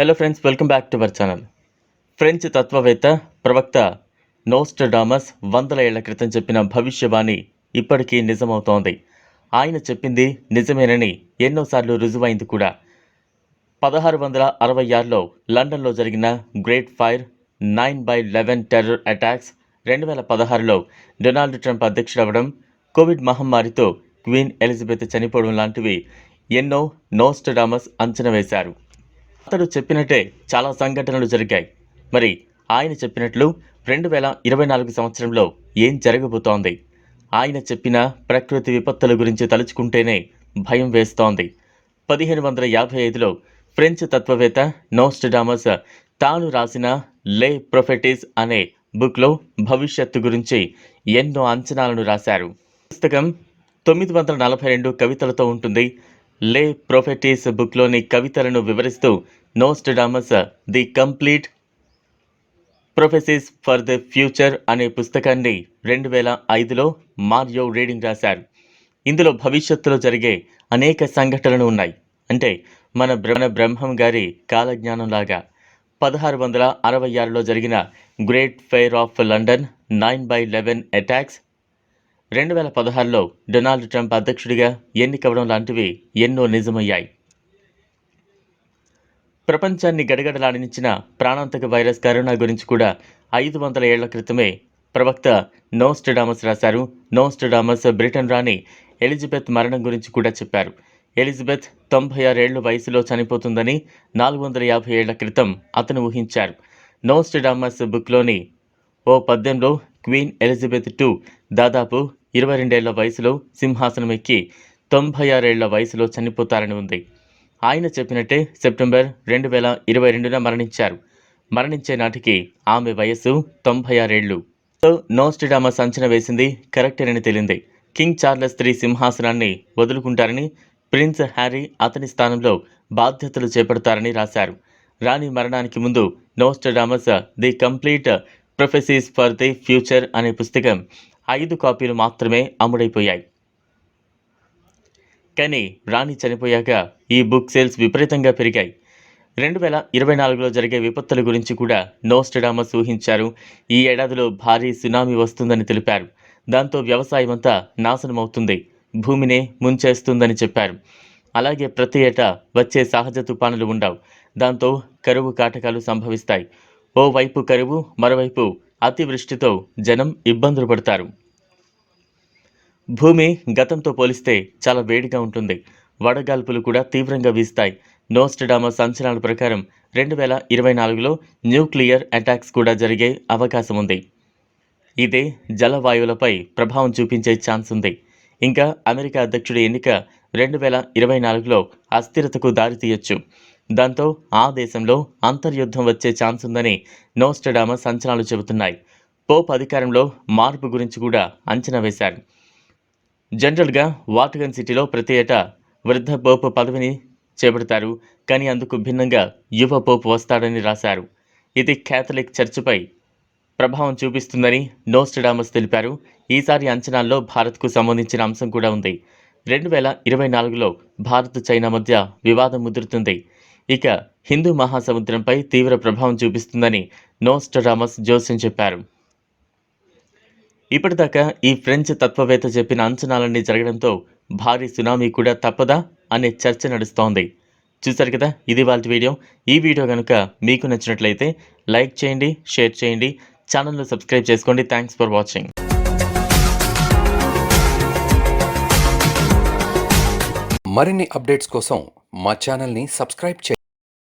Hello friends welcome back to our channel French తత్వవేత్త ప్రవక్త Nostradamus వందల ఏళ్ళ క్రితం చెప్పిన భవిష్యవాణి ఇప్పటికీ నిజమవుతోంది. ఆయన చెప్పింది నిజమేనని ఎన్నోసార్లు రుజువైంది కూడా. పదహారు వందల అరవై ఆరులో లండన్లో జరిగిన great fire nine by eleven terror attacks రెండు వేల పదహారులో డొనాల్డ్ ట్రంప్ అధ్యక్షుడవడం కోవిడ్ మహమ్మారితో క్వీన్ ఎలిజబెత్ చనిపోవడం లాంటివి ఎన్నో నోస్టడామస్ అంచనా వేశారు. అతడు చెప్పినట్టే చాలా సంఘటనలు జరిగాయి. మరి ఆయన చెప్పినట్లు రెండు వేల ఇరవై నాలుగు సంవత్సరంలో ఏం జరగబోతోంది? ఆయన చెప్పిన ప్రకృతి విపత్తుల గురించి తలుచుకుంటేనే భయం వేస్తోంది. పదిహేను వందల యాభై ఐదులో ఫ్రెంచ్ తత్వవేత్త నోస్టడామస్ తాను రాసిన లే ప్రొఫెటిస్ అనే బుక్లో భవిష్యత్తు గురించి ఎన్నో అంచనాలను రాశారు. పుస్తకం తొమ్మిది వందల నలభై రెండు కవితలతో ఉంటుంది. లే ప్రొఫెటీస్ బుక్లోని కవితలను వివరిస్తూ Nostradamus the complete prophecies for the future అనే పుస్తకాన్ని రెండు వేల ఐదులో మార్యో రీడింగ్ రాశారు. ఇందులో భవిష్యత్తులో జరిగే అనేక సంఘటనలు ఉన్నాయి. అంటే మన బ్రహ్మ బ్రహ్మం గారి కాలజ్ఞానంలాగా పదహారు వందల అరవై ఆరులో జరిగిన great fire of London nine by eleven attacks రెండు వేల పదహారులో డొనాల్డ్ ట్రంప్ అధ్యక్షుడిగా ఎన్నికవడం లాంటివి ఎన్నో నిజమయ్యాయి. ప్రపంచాన్ని గడగడలాడించిన ప్రాణాంతక వైరస్ కరోనా గురించి కూడా ఐదు వందల ఏళ్ళ క్రితమే ప్రవక్త నోస్టడామస్ రాశారు. నోస్టడామస్ బ్రిటన్ రాణి ఎలిజబెత్ మరణం గురించి కూడా చెప్పారు. ఎలిజబెత్ తొంభై ఆరేళ్ళ వయసులో చనిపోతుందని నాలుగు వందల యాభై ఏళ్ళ క్రితం అతను ఊహించారు. నోస్టడామస్ బుక్లోని ఓ పద్యంలో క్వీన్ ఎలిజబెత్ టూ దాదాపు ఇరవై రెండేళ్ళ వయసులో సింహాసనం ఎక్కి తొంభై ఆరేళ్ళ వయసులో చనిపోతారని ఉంది. ఆయన చెప్పినట్టే సెప్టెంబర్ రెండు వేల ఇరవై రెండున మరణించారు. మరణించే నాటికి ఆమె వయస్సు తొంభై ఆరేళ్ళు సో నోస్టిడామస్ అంచనా వేసింది కరెక్టేనని తేలింది. కింగ్ చార్లెస్ త్రీ సింహాసనాన్ని వదులుకుంటారని ప్రిన్స్ హ్యారీ అతని స్థానంలో బాధ్యతలు చేపడతారని రాశారు. రాణి మరణానికి ముందు Nostradamus the complete prophecies for the future అనే పుస్తకం ఐదు కాపీలు మాత్రమే అమ్ముడైపోయాయి. కానీ రాణి చనిపోయాక ఈ బుక్ సేల్స్ విపరీతంగా పెరిగాయి. రెండు వేల ఇరవై నాలుగులో జరిగే విపత్తుల గురించి కూడా నోస్టడామస్ ఊహించారు. ఈ ఏడాదిలో భారీ సునామీ వస్తుందని తెలిపారు. దాంతో వ్యవసాయం అంతా నాశనమవుతుంది. భూమినే ముంచేస్తుందని చెప్పారు. అలాగే ప్రతి ఏటా వచ్చే సహజ తుఫానులు ఉండవు. దాంతో కరువు కాటకాలు సంభవిస్తాయి. ఓవైపు కరువు మరోవైపు అతివృష్టితో జనం ఇబ్బందులు పడతారు. భూమి గతంతో పోలిస్తే చాలా వేడిగా ఉంటుంది. వడగాల్పులు కూడా తీవ్రంగా వీస్తాయి. నోస్టడామస్ అంచనాల ప్రకారం రెండు వేల ఇరవై నాలుగులో న్యూక్లియర్ అటాక్స్ కూడా జరిగే అవకాశం ఉంది. ఇదే జలవాయువులపై ప్రభావం చూపించే ఛాన్స్ ఉంది. ఇంకా అమెరికా అధ్యక్షుడి ఎన్నిక రెండు వేల ఇరవై నాలుగులో అస్థిరతకు దారితీయొచ్చు దాంతో ఆ దేశంలో అంతర్యుద్ధం వచ్చే ఛాన్స్ ఉందని నోస్టడామస్ అంచనాలు చెబుతున్నాయి. పోప్ అధికారంలో మార్పు గురించి కూడా అంచనా వేశారు. జనరల్గా వాటికన్ సిటీలో ప్రతి ఏటా వృద్ధ పోపు పదవిని చేపడతారు. కానీ అందుకు భిన్నంగా యువ పోపు వస్తాడని రాశారు. ఇది క్యాథలిక్ చర్చిపై ప్రభావం చూపిస్తుందని నోస్టడామస్ తెలిపారు. ఈసారి అంచనాల్లో భారత్కు సంబంధించిన అంశం కూడా ఉంది. రెండు వేల ఇరవై నాలుగులో భారత్ చైనా మధ్య వివాదం ముదురుతుంది. ఇక హిందూ మహాసముద్రంపై తీవ్ర ప్రభావం చూపిస్తుందని నోస్టడామస్ జోస్యం చెప్పారు. ఇప్పటిదాకా ఈ ఫ్రెంచ్ తత్వవేత్త చెప్పిన అంచనాలన్నీ జరగడంతో భారీ సునామీ కూడా తప్పదా అనే చర్చ నడుస్తోంది. చూశారు కదా ఇది వాళ్ళ వీడియో. ఈ వీడియో కనుక మీకు నచ్చినట్లయితే లైక్ చేయండి షేర్ చేయండి ఛానల్ను సబ్స్క్రైబ్ చేసుకోండి. Thanks for watching. మరిన్ని అప్డేట్స్ కోసం మా ఛానల్ని సబ్స్క్రైబ్ చేయండి.